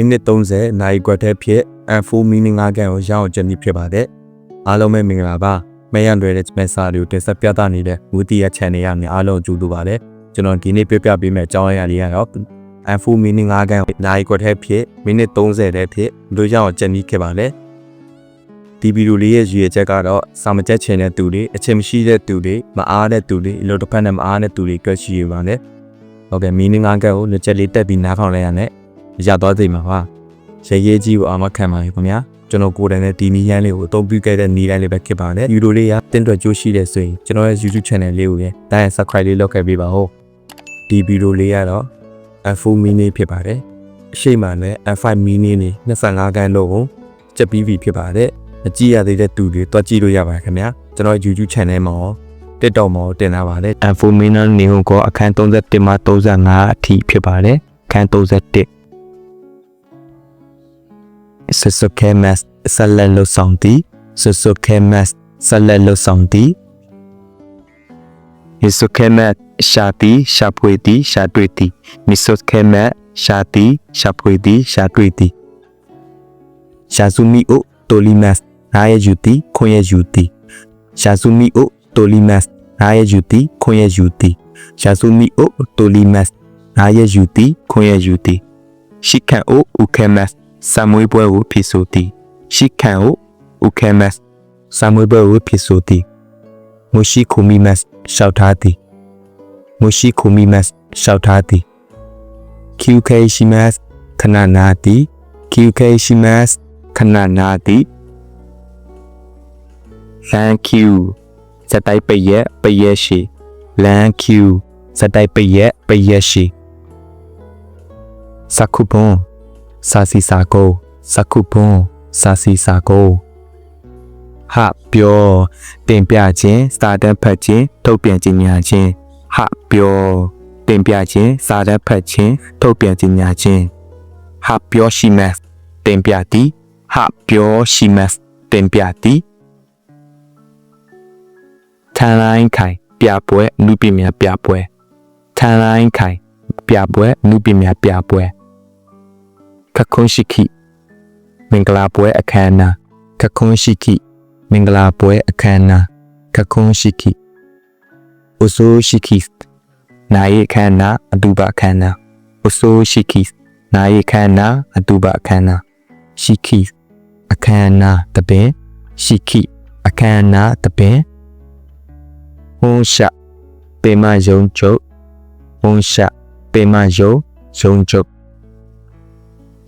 မိနစ်30နာရီခွက်တည်းဖြစ် F4 မီနစ်5ခန်းကိုရအောင်ကျန်ပြီးဖြစ်ပါတယ်အားလုံးပဲမင်္ဂလာပါမရန်လွယ်တဲ့မက်စာတွေကိုတင်ဆက်ပြသနေတဲ့မူတီယာ channel ကနေအားလုံးကြိုဆိုပါတယ်ကျွန်တော်ဒီနေ့ပြပြပေးမယ့်အကြောင်းအရာတွေကတော့ F4 မီနစ်5ခန်းနာရီခွက်တည်းဖြစ်မိနစ်30တည်းဖြစ်ဘယ်လိုရအောင်ကျန်ပြီးဖြစ်ပါလဲဒီဗီဒီယိုလေးရဲ့ရည်ရွယ်ချက်ကတော့စာမချက်ချင်တဲ့သူတွေအချိန်မရှိတဲ့သူတွေမအားတဲ့သူတွေအလို့တစ်ဖက်နဲ့မအားတဲ့သူတွေကြွရှိရပါနဲ့ဟုတ်ကဲ့မီနစ်5ခန်းကိုလက်ချက်လေးတက်ပြီးနားထောင်လိုက်ရတဲ့ ရသွားသိမှာပါရရေးကြီးကိုအာမခံပါပြီခင်ဗျာကျွန်တော်ကိုယ်တိုင်နဲ့ဒီနီးရန်လေးကိုအသုံးပြုခဲ့တဲ့နီးတိုင်းလေးပဲဖြစ်ပါတယ်ဗီဒီယိုလေးကတင်းတွက်ကြိုးရှိတဲ့ဆိုရင်ကျွန်တော်ရဲ့ YouTube channel လေးကိုလည်းတိုင်း subscribe လေးလုပ်ခဲ့ပေးပါဦးဒီဗီဒီယိုလေးကတော့ F4 mini ဖြစ်ပါတယ်အရှိမနဲ့ F5 mini နေ25ခန်းလို့ကိုချက်ပြီးပြီဖြစ်ပါတယ်မကြည့်ရသေးတဲ့သူတွေတွက်ကြည့်လို့ရပါတယ်ခင်ဗျာကျွန်တော် YouTube channel မှာရော TikTok မှာရောတင်ထားပါတယ် F4 mini နေကိုအခန်း31မှ35အထိဖြစ်ပါတယ်အခန်း31 Suzuki Max ဆက်လက်လှုပ်ဆောင်သည် Suzuki Max ဆက်လက်လှုပ်ဆောင်သည် Suzuki Max ရှာသည်ရှာဖွေသည်ရှာတွေ့သည် Suzuki Max ရှာသည်ရှာဖွေသည်ရှာတွေ့သည်ရှာဇူမီအိုတိုလီမတ်နားရဲ့ယူသည်ခွင့်ရဲ့ယူသည်ရှာဇူမီအိုတိုလီမတ်နားရဲ့ယူသည်ခွင့်ရဲ့ယူသည်ရှာဇူမီအိုတိုလီမတ်နားရဲ့ယူသည်ခွင့်ရဲ့ယူသည်ရှိခန့်အိုဥခဲမတ် ဆမ်မွေးပွဲကိုဖြစ်ဆိုသည်ရှိခန့်အိုဥခဲမတ်ဆမ်မွေးပွဲကိုဖြစ်ဆိုသည်မရှိခုမီမတ်ရှောက်ထားသည်မရှိခုမီမတ်ရှောက်ထားသည် QK ရှိမတ်ခဏနာသည် QK ရှိမတ်ခဏနာသည် Thank you စက်တိုက်ပရက်ပရက်ရှိ Thank you စက်တိုက်ပရက်ပရက်ရှိစကုပွန် စာစီစာကိုစကုပွန်စာစီစာကိုဟာပြောတင်ပြခြင်းစာတတ်ဖတ်ခြင်းထုတ်ပြန်ကြေညာခြင်းဟာပြောတင်ပြခြင်းစာတတ်ဖတ်ခြင်းထုတ်ပြန်ကြေညာခြင်းဟာပြောရှိမတ်တင်ပြသည်ဟာပြောရှိမတ်တင်ပြသည်ထန်လိုင်းခိုင်ပြပွဲအမှုပညာပြပွဲထန်လိုင်းခိုင်ပြပွဲအမှုပညာပြပွဲ ခခွန်ရှိခိမင်္ဂလာပွဲအခမ်းအနားခခွန်ရှိခိမင်္ဂလာပွဲအခမ်းအနားခခွန်ရှိခိအိုဆိုရှိခိနိုင်အခမ်းအနားအတူပါအခမ်းအနားအိုဆိုရှိခိနိုင်အခမ်းအနားအတူပါအခမ်းအနားရှိခိအခမ်းအနားတပင်ရှိခိအခမ်းအနားတပင်ဟွန်ရှာပေမယုံကျုပ်ဟွန်ရှာပေမယုံယုံကျုပ်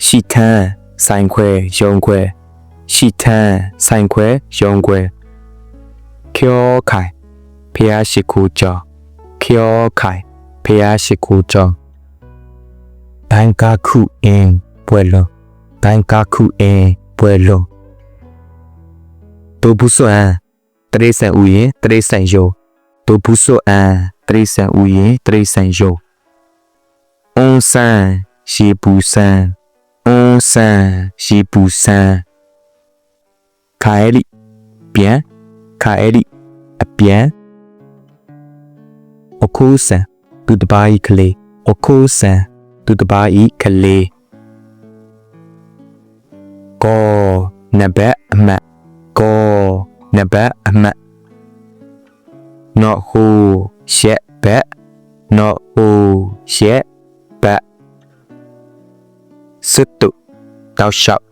ရှိထန်းဆိုင်ခွဲယုံခွဲရှိထန်းဆိုင်ခွဲယုံခွဲကျော်ခိုင်ဖျားရှိခိုးကြောင်းကျော်ခိုင်ဖျားရှိခိုးကြောင်းဘန်ကာခုအင်းပွဲလွန်ဘန်ကာခုအင်းပွဲလွန်ဒိုဘူးဆွမ်တရိဆန်ဥယင်တရိဆန်ယောဒိုဘူးဆွမ်တရိဆန်ဥယင်တရိဆန်ယောအွန်ဆန်ရှေပူဆန် အွန်ဆန်ရှေပူဆန်ခါအဲ့လိပြန်ခါအဲ့လိအပြန်အခုဆန်သူတပါးဤကလေးအခုဆန်သူတပါးဤကလေးကောနဘက်အမတ်ကောနဘက်အမတ်နော်ဟူရှက်ဘက်နော်ဟူရှက်ဘက် စစ်တုတောက်လျှောက်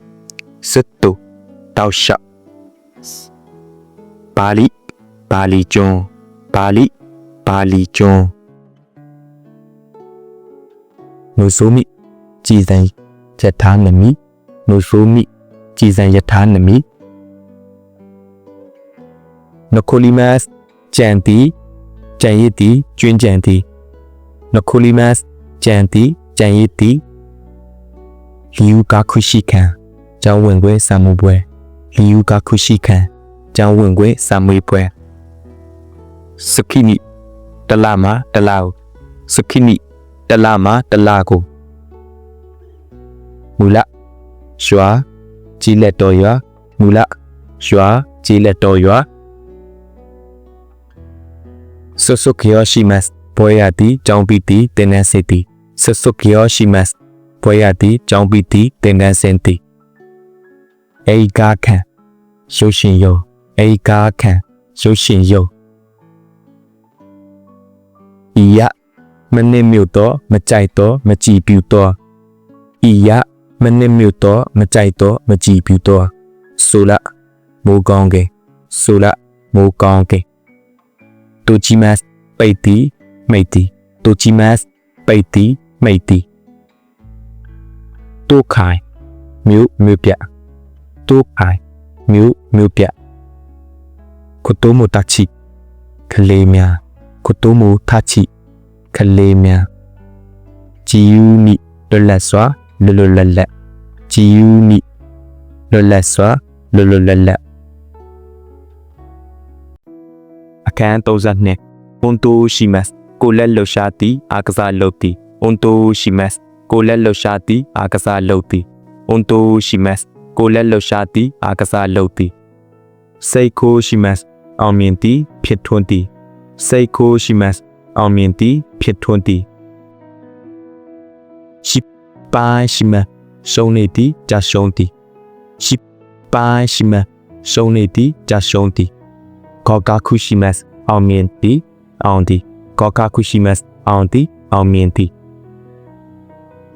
စစ်တုတောက်လျှောက်ပါဠိပါဠိကျွန်းပါဠိပါဠိကျွန်းနုဆိုမိကြည်စံယထာနမိနုဆိုမိကြည်စံယထာနမိနကိုလီမတ်ကြံတီကြံရည်တီကျွင်းကြံတီနကိုလီမတ်ကြံတီကြံရည်တီ လီယူကာခုရှိခံကျောင်းဝင်ခွဲစာမှုပွဲလီယူကာခုရှိခံကျောင်းဝင်ခွဲစာမွေးပွဲစခိနီတလာမတလာကိုစခိနီတလာမတလာကိုမူလရွာကြီးလက်တော်ရွာမူလရွာကြီးလက်တော်ရွာဆုဆုကယောရှိမတ်ပွဲရသည်ကြောင်းပီတီတင်းနန်းစေတီဆုဆုကယောရှိမတ် ဘွဲရသည်ကြောင်းပီသည်တင်ကန်းစင်သည်အေကားခန့်ရုပ်ရှင်ယုံအေကားခန့်ရုပ်ရှင်ယုံဤယမနစ်မြို့တော့မကြိုက်တော့မကြည်ပြူတော့ဤယမနစ်မြို့တော့မကြိုက်တော့မကြည်ပြူတော့ဆိုလမိုးကောင်းကင်ဆိုလမိုးကောင်းကင်တူချီမတ်ပိတ်တီမိတ်တီတူချီမတ်ပိတ်တီမိတ်တီ တိုးခိုင်မြို့မြို့ပြတိုးခိုင်မြို့မြို့ပြကိုတိုးမူတချီကလေးများကိုတိုးမူထချီကလေးများဂျီယူနီလွတ်လပ်စွာလွတ်လွတ်လပ်လပ်ဂျီယူနီလွတ်လပ်စွာလွတ်လွတ်လပ်လပ်အခန်း32ပွန်တိုရှိမတ်ကိုလက်လှရှာသည်အာကစားလုပ်သည်ပွန်တိုရှိမတ် ကိုလက်လှရှာသည်အာကစားလုပ်သည်ပွန်တိုရှိမတ်ကိုလက်လှရှာသည်အာကစားလုပ်သည်စိတ်ခိုးရှိမတ်အောင်မြင်သည်ဖြစ်ထွန်းသည်စိတ်ခိုးရှိမတ်အောင်မြင်သည်ဖြစ်ထွန်းသည်ရှိပိုင်းရှိမတ်ရှုံးနေသည်ကြာရှုံးသည်ရှိပိုင်းရှိမတ်ရှုံးနေသည်ကြာရှုံးသည်ကောကာခုရှိမတ်အောင်မြင်သည်အောင်သည်ကောကာခုရှိမတ်အောင်သည်အောင်မြင်သည်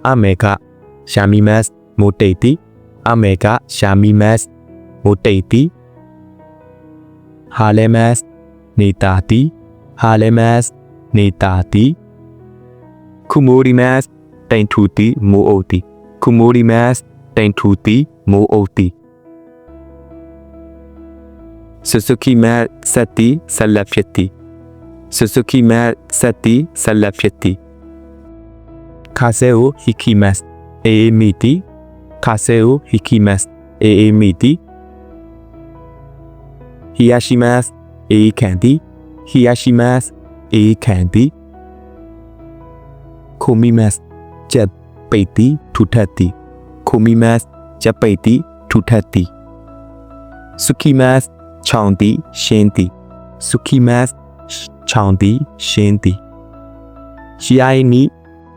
ameeka shamimasu moteiti ameeka shamimasu moteiti haremasu netati haremasu netati kumorimasu taintuti moouti kumorimasu taintuti moouti Suzuki mer sati sallafyati Suzuki mer sati sallafyati Kaseo Hikimas Eemiti Kaseo Hikimas Eemiti Hiyashimas Eikandi Hiyashimas Eikandi Komimas Chat Peiti Tutati Komimas Chat Peiti Tutati Sukimas ချောင်းသည်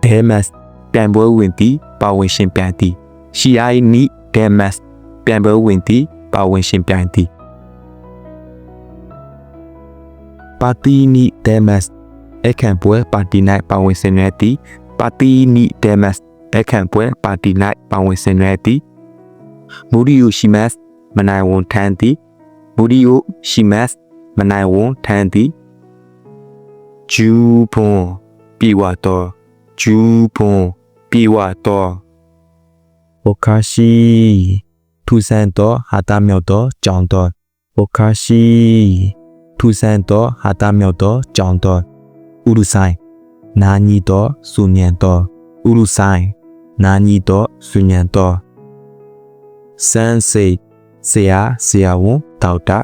ရှင်းသည်စုခိမတ်ချောင်းသည်ရှင်းသည်ရှီအိုင်နီဒဲမတ်ပြန်ပွဲဝင်သည်ပါဝင်ရှင်ပြန်သည်ရှီအိုင်နီဒဲမတ်ပြန်ပွဲဝင်သည်ပါဝင်ရှင်ပြန်သည်ပါတီနီဒဲမတ်အခန့်ပွဲပါတီ၌ပါဝင်ဆင်နွှဲသည်ပါတီနီဒဲမတ်အခန့်ပွဲပါတီ၌ပါဝင်ဆင်နွှဲသည်မူရီယိုရှိမတ်မနိုင်ဝန်ထမ်းသည်ဘူဒီယိုရှိမတ်မနိုင်ဝန်ထမ်းသည်ဂျူးဖွန်ပြေဝတော် ဂျူးဖွန်ပြေဝတော်ဘခါရှိထူဆန်တော်ဟာတာမြောက်တော်ကြောင်းတော်ဘခါရှိထူဆန်တော်ဟာတာမြောက်တော်ကြောင်းတော်ဥရုဆိုင်နာညီတော်စုညံတော်ဥရုဆိုင်နာညီတော်စုညံတော်စန်းစိတ်ဆရာဆရာဝန်ဒေါက်တာ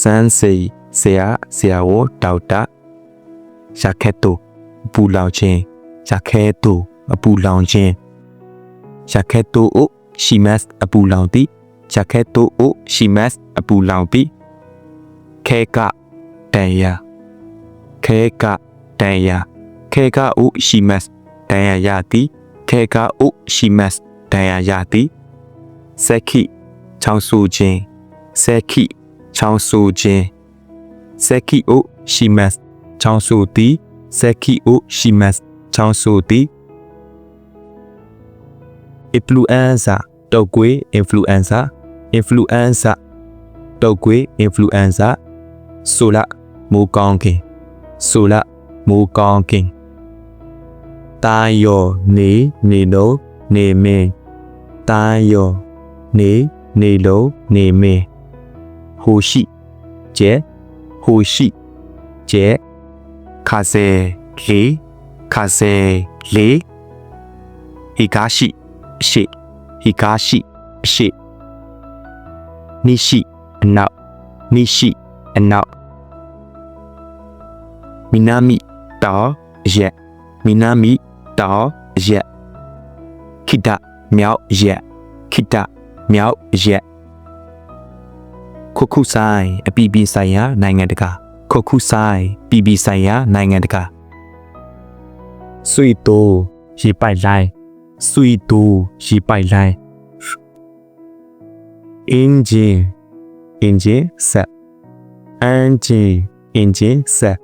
စန်းစိတ်ဆရာဆရာဝန်ဒေါက်တာရခဲတူပူလောင်ခြင်း ရခဲတူအပူလောင်ခြင်းရခဲတူအိုရှိမတ်အပူလောင်သည်ရခဲတူအိုရှိမတ်အပူလောင်ပြီးခဲကတန်ရခဲကတန်ရခဲကအိုရှိမတ်တန်ရရသည်ခဲကအိုရှိမတ်တန်ရရသည်စက်ခိချောင်းဆူခြင်းစက်ခိချောင်းဆူခြင်းစက်ခိအိုရှိမတ်ချောင်းဆူသည်စက်ခိအိုရှိမတ် ချောင်းဆူသည် influenza တောက်ကွေး influenza influenza တောက်ကွေး influenza ဆိုလာမိုးကောင်းခင်ဆိုလာမိုးကောင်းခင်တာယောနေနေတော့နေမင်းတာယောနေနေလုံးနေမင်းဟိုရှိကျဲဟိုရှိကျဲခါဆဲလေ ခါဆဲလေဟီကာရှိအရှိဟီကာရှိအရှိနိရှိအနောက်နိရှိအနောက်မီနာမီတောရက်မီနာမီတောရက်ခိတမြောက်ရက်ခိတမြောက်ရက်ခုခုဆိုင်အပီပီဆိုင်ရာနိုင်ငံတကာခုခုဆိုင်ပီပီဆိုင်ရာနိုင်ငံတကာ ဆွေတိုရေပိုက်လိုက် 水道是摆来。engine engine set engine engine set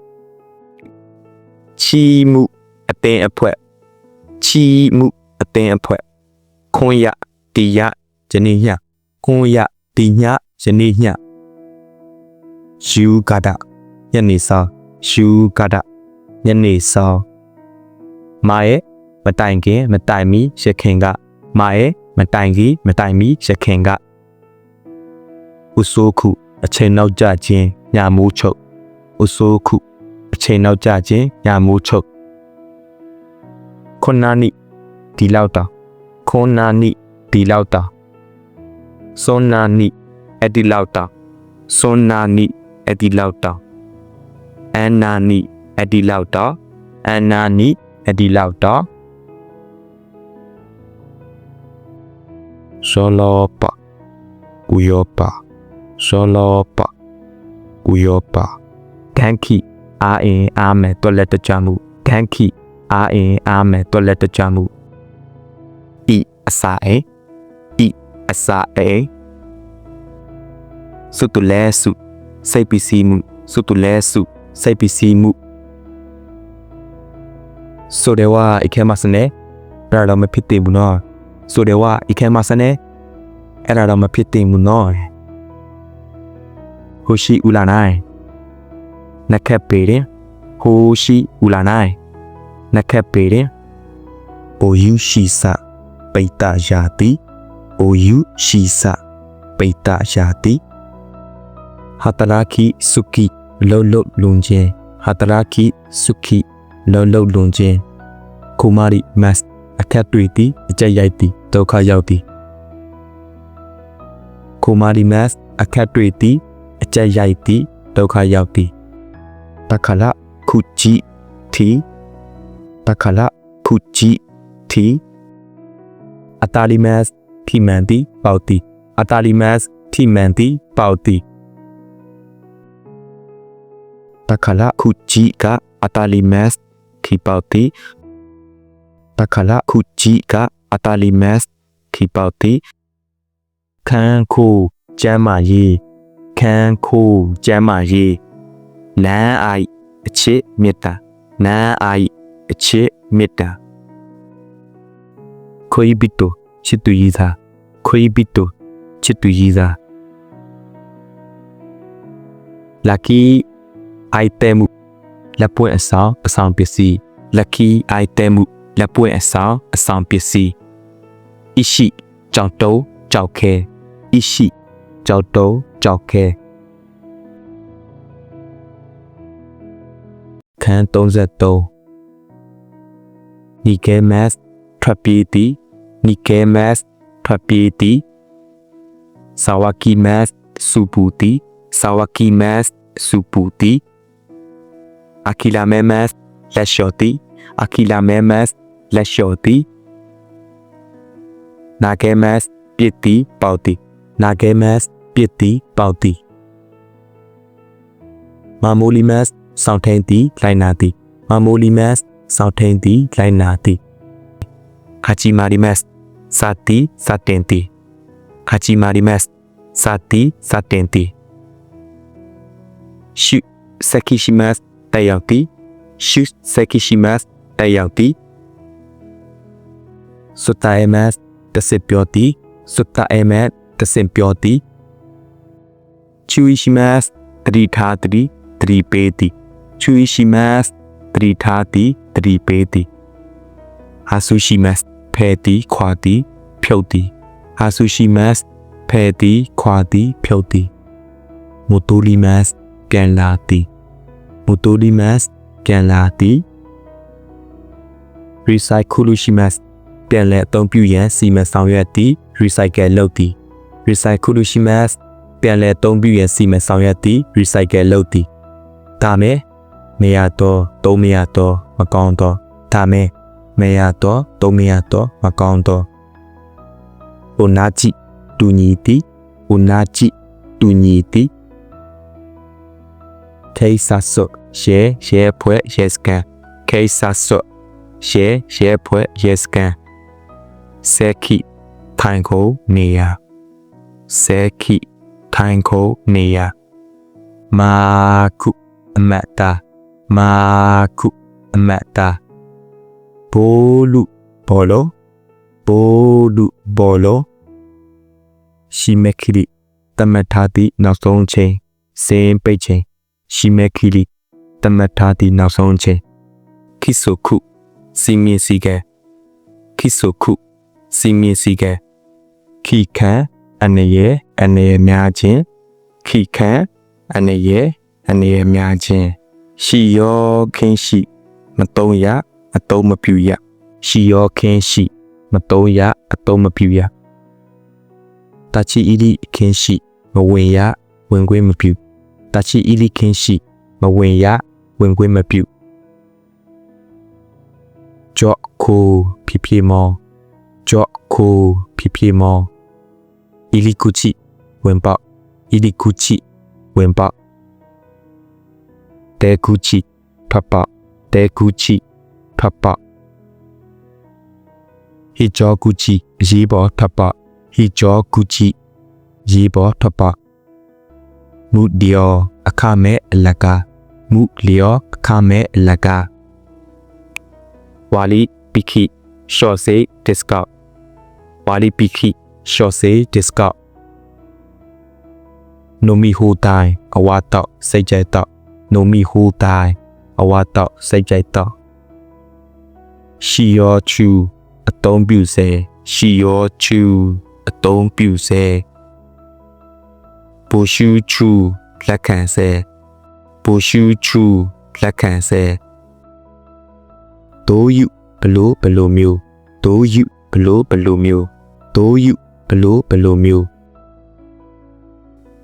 ချီမှုအသင်းအဖွဲ့ချီမှုအသင်းအဖွဲ့ခွန်ရတီရဇနီးညခွန်ရတီညဇနီးညယူကဒညနေစာယူကဒညနေစာ မာရဲ့မတိုင်ခင်မတိုင်မီရခင်ကမာရဲ့မတိုင်ကြီးမတိုင်မီရခင်ကဥဆိုးခုအချိန်နောက်ကျခြင်းညာမိုးချုပ်ဥဆိုးခုအချိန်နောက်ကျခြင်းညာမိုးချုပ်ခွန်နာနိဒီလောက်တာခွန်နာနိဒီလောက်တာစွန်နာနိအဒီလောက်တာစွန်နာနိအဒီလောက်တာအန်နာနိအဒီလောက်တာအန်နာနိ အဒီလောက်တာဆောလောပကူယောပဆောလောပကူယောပဂန်ခိအာအင်အာမဲတွက်လက်တကြမှုဂန်ခိအာအင်အာမဲတွက်လက်တကြမှုဤအစာအေဤအစာအေစုတလဲစုစိတ်ပစ္စည်းမှုစုတလဲစုစိတ်ပစ္စည်းမှု ဆိုတယ်ဝါအခဲမစနေဒါတော့မဖြစ်သေးဘူးနော်ဆိုတယ်ဝါအခဲမစနေအဲ့ဒါတော့မဖြစ်သေးဘူးနော်ဟိုရှိဦးလာနိုင်နက်ခက်ပေတယ်ဟိုရှိဦးလာနိုင်နက်ခက်ပေတယ်ပိုယူရှိစပိတ္တယာတိပိုယူရှိစပိတ္တယာတိဟာတရာခိစုခိလောလောလုံခြင်းဟာတရာခိစုခိ လောလောလုံခြင်းကုမာရီမတ်အခက်တွေ့သည်အကြက်ရိုက်သည်ဒုက္ခရောက်သည်ကုမာရီမတ်အခက်တွေ့သည်အကြက်ရိုက်သည်ဒုက္ခရောက်သည်တခလခုကြည့်ထီတခလခုကြည့်ထီအတာလီမတ်ထိမှန်သည်ပေါသည်အတာလီမတ်ထိမှန်သည်ပေါသည်တခလခုကြည့်ကအတာလီမတ် ခိပေါသည်တခလခုကြည့်ကအတာလီမတ်ခိပေါသည်ခန်းခိုးကျမ်းမာရေးခန်းခိုးကျမ်းမာရေးလမ်းအိုက်အချစ်မေတ္တာလမ်းအိုက်အချစ်မေတ္တာခွေဘီတိုချစ်သူရည်သာခွေဘီတိုချစ်သူရည်သာလာကီအိုက်တဲမှု လက်ပွင့်အဆောင်အဆောင်ပစ္စည်းလက်ခီအိုက်တဲမှုလက်ပွင့်အဆောင်အဆောင်ပစ္စည်းအရှိကြောက်တုံးကြောက်ခဲအရှိကြောက်တုံးကြောက်ခဲခန်း33နီကဲမတ်ထွက်ပြေးသည်နီကဲမတ်ထွက်ပြေးသည်ဆာဝကီမတ်စူပူသည်ဆာဝကီမတ်စူပူသည်အခီလာမဲမတ် လက်လျှော်သည်အခီလာမဲမတ်လက်လျှော်သည်နာကဲမတ်ပြစ်သည်ပေါသည်နာကဲမတ်ပြစ်သည်ပေါသည်မာမိုလီမတ်စောင့်ထိန်သည်လိုင်နာသည်မာမိုလီမတ်စောင့်ထိန်သည်လိုင်နာသည်အာချီမာရီမတ်စာတီစာတင်သည်အာချီမာရီမတ်စာတီစာတင်သည်ရှုစကီရှိမတ် တယောက်သည်ရှုစကီရှိမတ်တယောက်သည်စတိုင်မတ်တစပြောသည်စတိုင်မတ်တစပြောသည်ချူရှိမတ်တတိထားတတိတတိပေးသည်ချူရှိမတ်တတိထားသည်တတိပေးသည်ဟာဆူရှိမတ်ဖဲသည်ခွာသည်ဖြုတ်သည်ဟာဆူရှိမတ်ဖဲသည်ခွာသည်ဖြုတ်သည်မိုတိုလီမတ်ပြန်လာသည် မိုတိုလီမတ်ပြန်လာသည် recyclusimus ပြန်လည်အသုံးပြုရန်စီမံဆောင်ရွက်သည့် recycle လုပ်သည် recyclusimus ပြန်လည်အသုံးပြုရန်စီမံဆောင်ရွက်သည့် recycle လုပ်သည်ဒါမဲ့မရတော့သုံးမရတော့မကောင်းတော့ဒါမဲ့မရတော့သုံးမရတော့မကောင်းတော့ဟိုနာကြည့်တူညီသည်ဟိုနာကြည့်တူညီသည် ခေဆာဆော့ရှဲရှဲဖွဲရှဲစကန်ခေဆာဆော့ရှဲရှဲဖွဲရှဲစကန်ဆဲခိထိုင်ခုံနေရဆဲခိထိုင်ခုံနေရမာခုအမတ်တာမာခုအမတ်တာဘိုးလူဘောလောဘိုးလူဘောလောရှိမခိရိတမထာတိနောက်ဆုံးချိန်စင်းပိတ်ချိန် ရှိမခိရိတမထာတိနောက်ဆုံးချိန်ခိဆုခုစီမင်းစီကဲခိဆုခုစီမင်းစီကဲခိခံအနေရဲ့အနေများခြင်းခိခံအနေရဲ့အနေများခြင်းရှိရောခင်းရှိ မတုံးရအတုံးမပြူရရှိရောခင်းရှိ မတုံးရအတုံးမပြူရတချီဤဒီခင်းရှိ မဝင်ရဝင်ခွင့်မပြူ တာချီအီလီခင်းရှိ မဝင်ရဝင်ခွင့်မပြုကြော့ခိုဖြဖြမောကြော့ခိုဖြဖြမောအီလီကူချီဝင်ပေါက်အီလီကူချီဝင်ပေါက်တဲကူချီဖပတဲကူချီဖပဟီဂျောကူချီရေးပေါ်ထပ်ပဟီဂျောကူချီရေးပေါ်ထပ်ပ မူဒီယောအခမဲအလကာမူလျောအခမဲအလကာဝါလီပီခီရှော့စေဒစ်ကောက်ဝါလီပီခီရှော့စေဒစ်ကောက်နိုမီဟူတိုင်အဝါတော့စိတ်ကြိုက်တော့နိုမီဟူတိုင်အဝါတော့စိတ်ကြိုက်တော့ရှီယောချူအတုံးပြူစေရှီယောချူအတုံးပြူစေ ပူရှူချူလက်ခံစေပူရှူချူလက်ခံစေဒိုးယူဘလို့ဘလို့မျိုးဒိုးယူဘလို့ဘလို့မျိုးဒိုးယူဘလို့ဘလို့မျိုး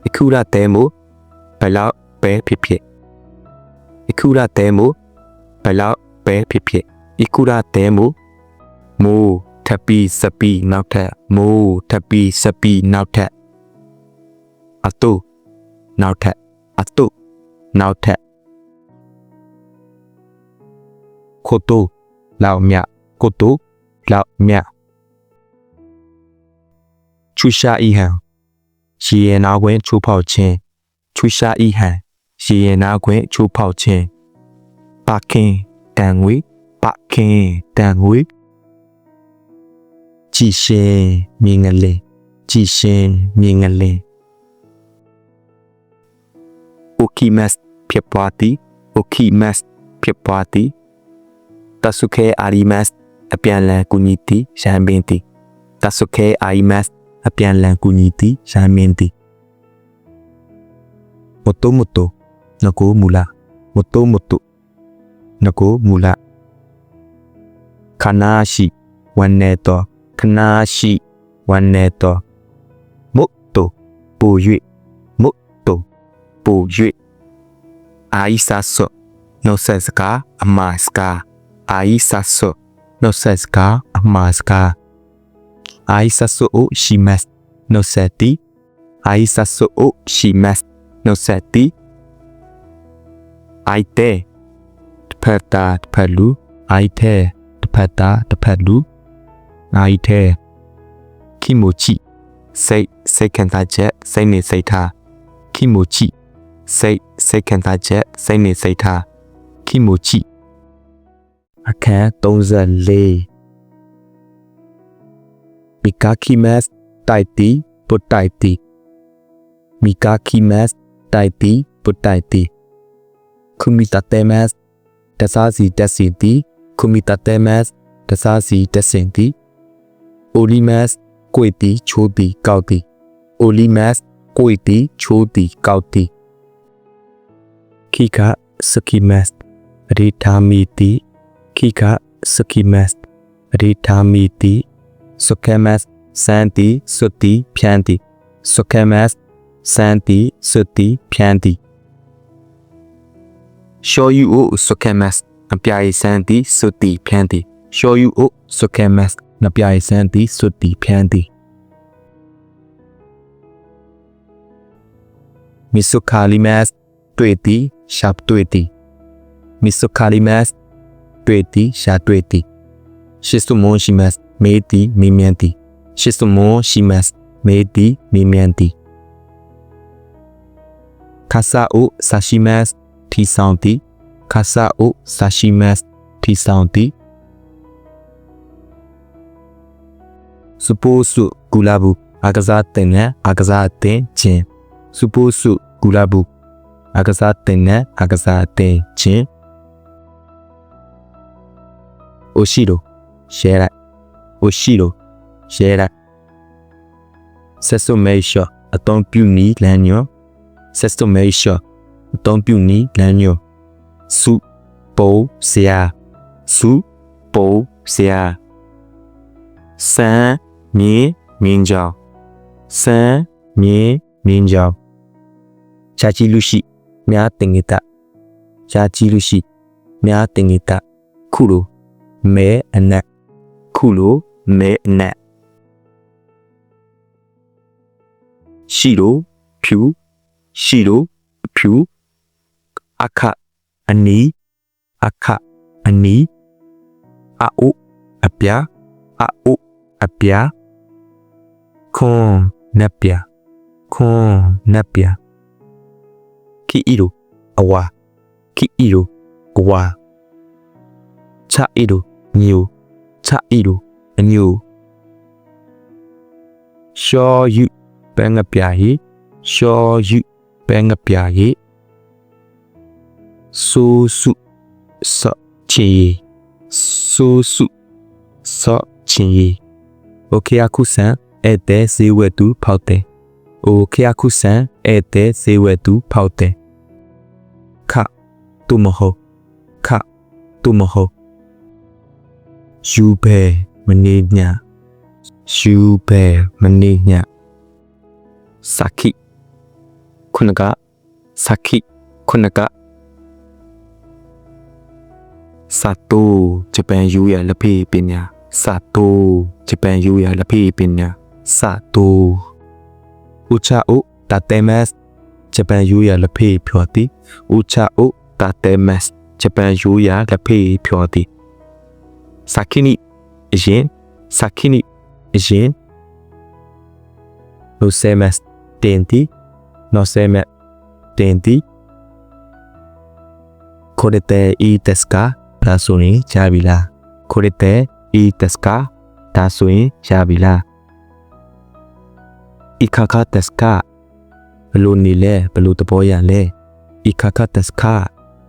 အခုရတဲမို့ဘလောက်ပဲဖြစ်ဖြစ်အခုရတဲမို့ဘလောက်ပဲဖြစ်ဖြစ်အခုရတဲမို့မိုးထပ်ပြီးစပီနောက်ထပ်မိုးထပ်ပြီးစပီနောက်ထပ် အတုနောက်ထပ်အတုနောက်ထပ်ခိုတိုလောက်မြကိုတိုလောက်မြချူရှာအီဟန်ရေရင်နာခွင့်ချိုးဖောက်ခြင်းချူရှာအီဟန်ရေရင်နာခွင့်ချိုးဖောက်ခြင်းပါခင်တန်ငွေပါခင်တန်ငွေကြည်ရှင်မြင်ငလင်ကြည်ရှင်မြင်ငလင် အိုကီမက်ဖြစ်ပွားသည်အိုကီမက်ဖြစ်ပွားသည်တဆုခဲအာရီမက်အပြန်လန်ကူညီသည်ရန်ပင်သည်တဆုခဲအာရီမက်အပြန်လန်ကူညီသည်ရန်မင်းသည်မတိုမတိုနကိုမူလာမတိုမတိုနကိုမူလာခနာရှိဝန်နေတော်ခနာရှိဝန်နေတော်မုတ်တိုပူ၍မုတ်တို ပူ၍အာဤစာဆောနောဆက်စကာအမစကာအာဤစာဆောနောဆက်စကာအမစကာ Aisasu o shimasu no seti Aisasu o shimasu no seti Aite တဖက်တာတဖက်လူအိုက်ထဲတဖက်တာတဖက်လူအိုက်ထဲခီမိုချီစိတ်စိတ်ခံစားချက်စိတ်နေစိတ်ထားခီမိုချီ စိတ်စိတ်ခံစားချက်စိတ်နေစိတ်ထားခိမိုချိအခန်း34မိကာခိမတ်တိုက်တီပုတ်တိုက်တီမိကာခိမတ်တိုက်တီပုတ်တိုက်တီခုမီတတဲမတ်တစားစီတက်စီတီခုမီတတဲမတ်တစားစီတက်စင်တီအိုလီမတ်ကိုတီချိုတီကောက်တီအိုလီမတ်ကိုတီချိုတီကောက်တီ ခိကစကီမတ်ရီထာမီတီခိကစကီမတ်ရီထာမီတီဆုခဲမတ်စန်တီစွတီဖြန်တီဆုခဲမတ်စန်တီစွတီဖြန်တီရှောယူအိုဆုခဲမတ်အပြားစန်တီစွတီဖြန်တီရှောယူအိုဆုခဲမတ်နပြားစန်တီစွတီဖြန်တီမီဆုခါလီမတ် တွေ့တီရှာပ်တွေ့တီမီဆုခါလီမတ်တွေ့တီရှာတွေ့တီရှစ်စုမွန်ရှိမတ်မေးသည်မေးမြန်းသည်ရှစ်စမောရှိမတ်မေးသည်မေးမြန်းသည်ခါဆာအိုဆာရှိမတ်ထီဆောင်သည်ခါဆာအိုဆာရှိမတ်ထီဆောင်သည်စပိုးစုကူလာဘူးအကစားတင်နဲ့အကစားတင်ချင်းစပိုးစုကူလာဘူး အကစားတင်နဲ့အကစားတင်ချင်းအိုရှိလိုရှဲလိုက်အိုရှိလိုရှဲလိုက်ဆက်စုမေရှောအတုံးပြုနီလမ်းညောဆက်စုမေရှောအတုံးပြုနီလမ်းညောစုပိုးဆရာစုပိုးဆရာစံမြေမြင်းကြောင်စံမြေမြင်းကြောင်ရှားကြည့်လို့ရှိ များတင်ငိတရှားကြည့်လို့ရှိများတင်ငိတခုလိုမဲအနက်ခုလိုမဲအနက်ရှိလိုဖြူရှိလိုဖြူအခအနီအခအနီအအုအပြာအအုအပြာခွန်နက်ပြခွန်နက်ပြ ခီအီလိုအဝါခီအီလိုအဝါချအီလိုညိုချအီလိုအညိုရှောယူဘဲငပြာဟီရှောယူဘဲငပြာဟီဆူဆုစချီဆူဆုစချီโอเคအခုဆန်ဧည့်သည်ဈေးဝယ်သူဖောက်တယ်။အိုခရခုဆန်ဧည့်သည်ဈေးဝယ်သူဖောက်တယ်။ ခတူမဟုတ်ခတူမဟုတ်ယူပဲမနေညယူပဲမနေညစခိခုနကစခိခုနကစာတိုဂျပန်ယူရလက်ဖေးပညာစာတိုဂျပန်ယူရလက်ဖေးပညာစာတိုဥချအိုတာတေမက် ဂျပန်ရိုးရာလက်ဖေးဖြော်သည်ဥချအိုတာတဲမတ်ဂျပန်ရိုးရာလက်ဖေးဖြော်သည်ဆာခိနီအရင်ဆာခိနီအရင်နိုဆဲမတ်တင်တီနော်ဆဲမတ်တင်တီခိုရတဲအီတက်စကာဒါဆိုရင်ရပြီလားခိုရတဲအီတက်စကာဒါဆိုရင်ရပြီလား ikaka desu ka ဘလို့နေလဲဘလို့သဘောရလဲဤခခတစခ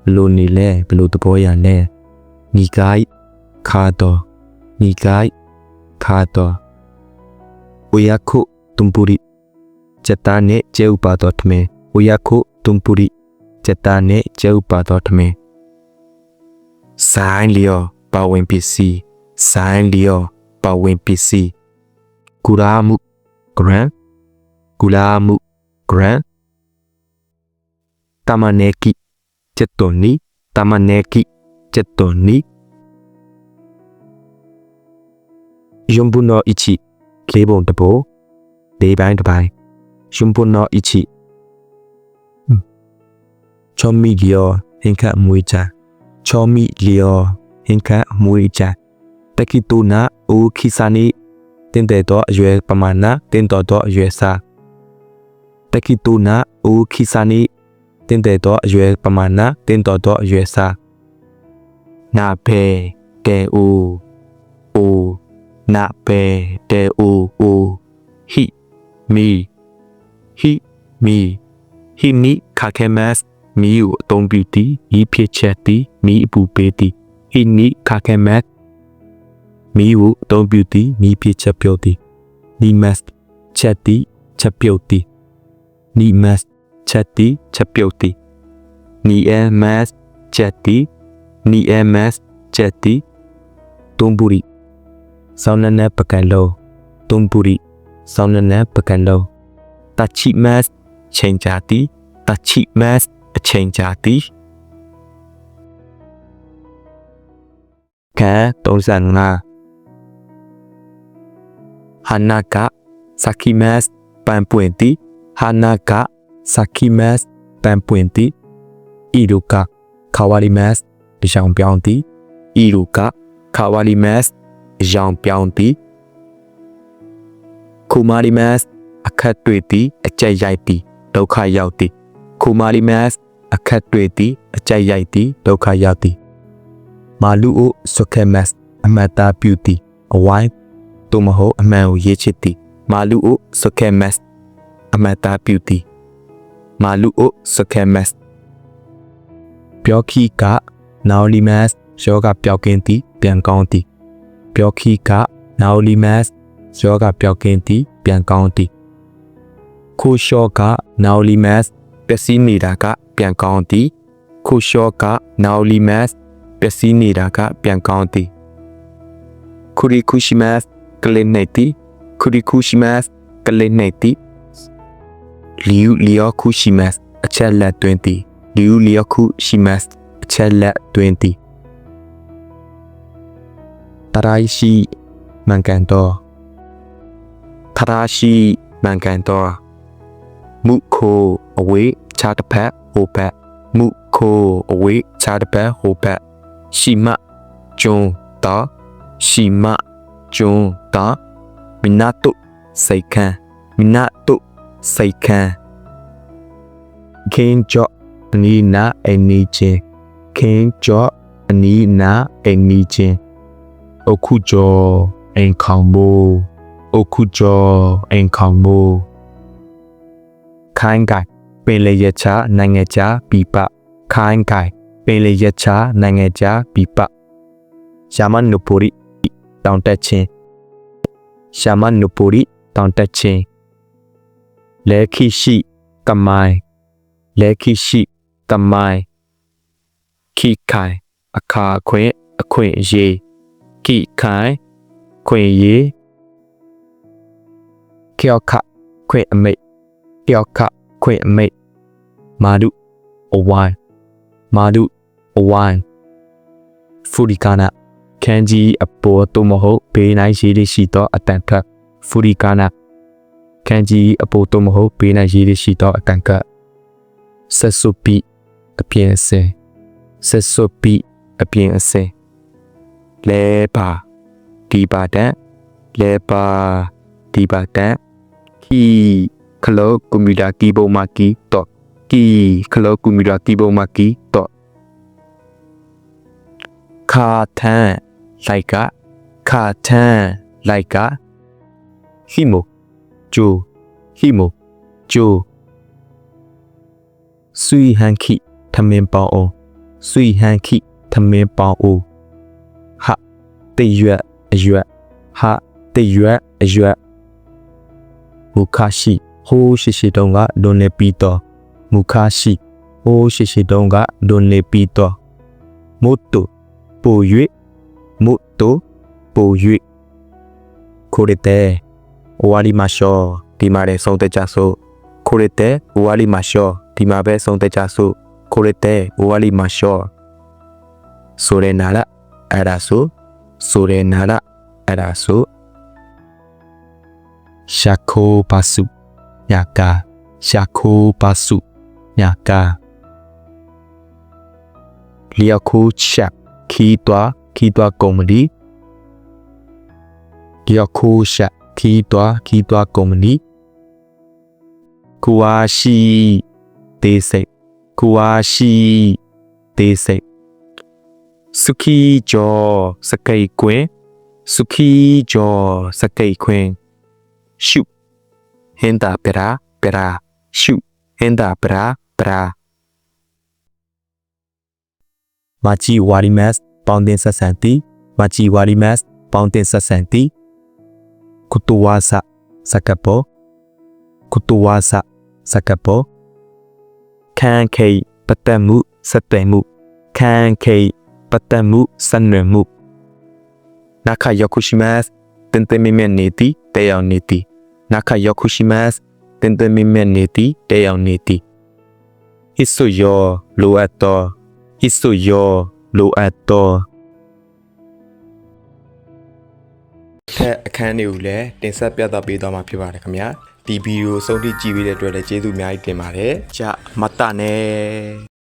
ဘလို့နေလဲဘလို့သဘောရလဲငီကိုက်ခါတော့ငီကိုက်ခါတော့ဝယခုတုံပူရီจตาเนเจอุปาตอทเมอุยคุตุมปุริจตาเนเจอุปาตอทเมสายเลียวปาเวนปิสีสายเลียวปาเวนปิสีกุรามุกรันกุรามุ န်နီယွန်ဘူနောအီချီလေးပုံတပိုလေးပိုင်းတစ်ပိုင်းယွန်ဘူနောအီချီချောမီလျောဟင်ခတ်မွေးချာချောမီလျောဟင်ခတ်မွေးချာတက်ကီတူနာအိုခီဆာနီတင်တဲ့တော့အရွယ်ပမာဏတင်တော်တော့အရွယ်စား တက်ကီတူနာအိုခီဆာနီတင်တဲ့တော့အရွယ်ပမာဏတင်တော်တော့အရွယ်စားနာဖေတေအိုအိုနာဖေတေအိုအိုဟီမီဟီမီဟီမီခါခဲမတ်မီကိုအသုံးပြုသည်ဤဖြစ်ချက်သည်မီအပူပေးသည်ဟီမီခါခဲမတ်မီကိုအသုံးပြုသည်မီဖြစ်ချက်ပြောသည်နီမတ်ချက်သည်ချက်ပြုတ်သည် နီမတ်ချက်သည်ချက်ပြုတ်သည်နီအဲမတ်ချက်သည်နီအဲမတ်ချက်သည်တုံပူရီဆောင်းနနပကံလောတုံပူရီဆောင်းနနပကံလောတချိမတ်ချိန်ကြသည်တချိမတ်အချိန်ကြသည်ကဲ35ဟာနာကစာကီမတ်ပန်ပွင့်တီ ဟာနာကစာကီမတ်ပန်ပွင့်တီအီလူကခါဝါလီမတ်အကြောင်ပြောင်းတီအီလူကခါဝါလီမတ်အကြောင်ပြောင်းတီခူမာရီမတ်အခက်တွေ့သည်အကြိုက်ရိုက်သည်ဒုက္ခရောက်သည်ခူမာရီမတ်အခက်တွေ့သည်အကြိုက်ရိုက်သည်ဒုက္ခရောက်သည်မာလူအိုဆွခဲမတ်အမတ်သားပြုသည်အဝိုင်းသို့မဟုတ်အမှန်ကိုရေးချစ်သည်မာလူအိုဆွခဲမတ် အမတ်သားပြုသည်မာလူအိုဆွခဲမတ်ပြောခီကနောလီမတ်ယောဂပျောက်ကင်းသည်ပြန်ကောင်းသည်ပြောခီကနောလီမတ်ယောဂပျောက်ကင်းသည်ပြန်ကောင်းသည်ခိုရှောကနောလီမတ်ပျက်စီးနေတာကပြန်ကောင်းသည်ခိုရှောကနောလီမတ်ပျက်စီးနေတာကပြန်ကောင်းသည်ခူရီကူရှိမတ်ကလစ်နေတီခူရီကူရှိမတ်ကလစ်နေတီ လီယူလီယောကူရှိမတ်အချက်လက်တွင်သည်လီယူလီယောကူရှိမတ်အချက်လက်တွင်သည်တရိုင်းရှိမှန်ကန်တော့ထရာရှိမှန်ကန်တော့မုခိုအဝေးခြားတစ်ဖက်ဟိုဘက်မုခိုအဝေးခြားတစ်ဖက်ဟိုဘက်ရှိမကျွန်းတာရှိမကျွန်းတာမနာတုစိတ်ခမ်းမနာတု စိတ်ခမ်းခင်းကြော့အနီးနာအနီးချင်းခင်းကြော့အနီးနာအနီးချင်းအခုကျော်အိမ်ခေါင်မိုးအခုကျော်အိမ်ခေါင်မိုးခိုင်းကိုင်ပင်လေရချနိုင်ငံခြားပြပခိုင်းကိုင်ပင်လေရချနိုင်ငံခြားပြပရှာမန်နုပူရီတောင်တက်ချင်းရှာမန်နုပူရီတောင်တက်ချင်း လဲခိရှိကမိုင်လဲခိရှိကမိုင်ခိခိုင်အခါခွင့်အခွင့်အရေးခိခိုင်ခွင့်ရေးခောက်ခခွင့်အမိတ်ခောက်ခခွင့်အမိတ်မာဒုအဝိုင်းမာဒုအဝိုင်းဖူရီကာနာခန်းကြီးအပေါ်သို့မဟုတ်ဘေးနိုင်ရေးရှိသောအတန်ခတ်ဖူရီကာနာ ခန်းကြီးအပေါ်သို့မဟုတ်ဘေးနိုင်ရေးရှိသောအတန်ခတ်ဆက်စုပီအပြင်အစင်ဆက်စုပီအပြင်အစင်လဲပါဒီပါတန်လဲပါဒီပါတန်ကီခလုတ်ကွန်ပျူတာကီးဘုတ်မှာကီးတော့ကီခလုတ်ကွန်ပျူတာကီးဘုတ်မှာကီးတော့ခါထန်လိုက်ကခါထန်လိုက်ကဟီမို ဂျိုဟီမိုဂျိုဆွီဟန်ခိထမင်ပေါအောင်ဆွီဟန်ခိထမင်ပေါအောင်ဟာတေရွက်အရွက်ဟာတေရွက်အရွက်မူခါရှိဟိုးရှိရှိတုံးကလွန်နေပြီးတော့မူခါရှိဟိုးရှိရှိတုံးကလွန်နေပြီးတော့မုတ်တုပို၍မုတ်တုပို၍ခိုရတဲ့ ဝါလီမရှောဒီမာရဲဆုံးတဲ့ကြဆိုခိုရတဲ့ဝါလီမရှောဒီမှာပဲဆုံးတဲ့ကြဆိုခိုရတဲ့ဝါလီမရှောဆိုရနာလာအဲ့ဒါဆိုဆိုရနာလာအဲ့ဒါဆိုရှာခိုပါစုညာကာရှာခိုပါစုညာကာလျောက်ခိုချက်ခီတွားခီတွားကုမ္ပဏီလျောက်ခိုချက်ခီတွားခီတွားကုမ္ပဏီကူဝါရှိတေးစိတ်ကူဝါရှိတေးစိတ်สุขีจอสกายกวนสุขีจอสกายควนရှုဟင်တာပရာပရာရှုဟင်တာပရာပရာမာချီဝါရီမတ်ပေါင်းတင်ဆက်ဆန်တီမာချီဝါရီမတ်ပေါင်းတင်ဆက်ဆန်တီကုတူဝါဆာစကပိုကုတူဝါဆာစ ကပိုခန်းခေပတ္တမှုစက်တယ်မှုခန်းခေပတ္တမှုစံနမှုနာခယခုရှိမတ်တင်တမီမနေတီတေယောင်နေတီနာခယခုရှိမတ်တင်တမီမနေတီတေယောင်နေတီဟစ်ဆိုယောလိုအပ်တော်ဟစ်ဆိုယောလိုအပ်တော် ထက်အခန်းတွေကိုလည်းတင်ဆက်ပြသပေးသွားမှာဖြစ်ပါတယ်ခင်ဗျာဒီဗီဒီယိုဆုံးဖြတ်ကြည့်ပေးတဲ့အတွက်လည်းကျေးဇူးအများကြီးတင်ပါတယ်ကြမတနဲ့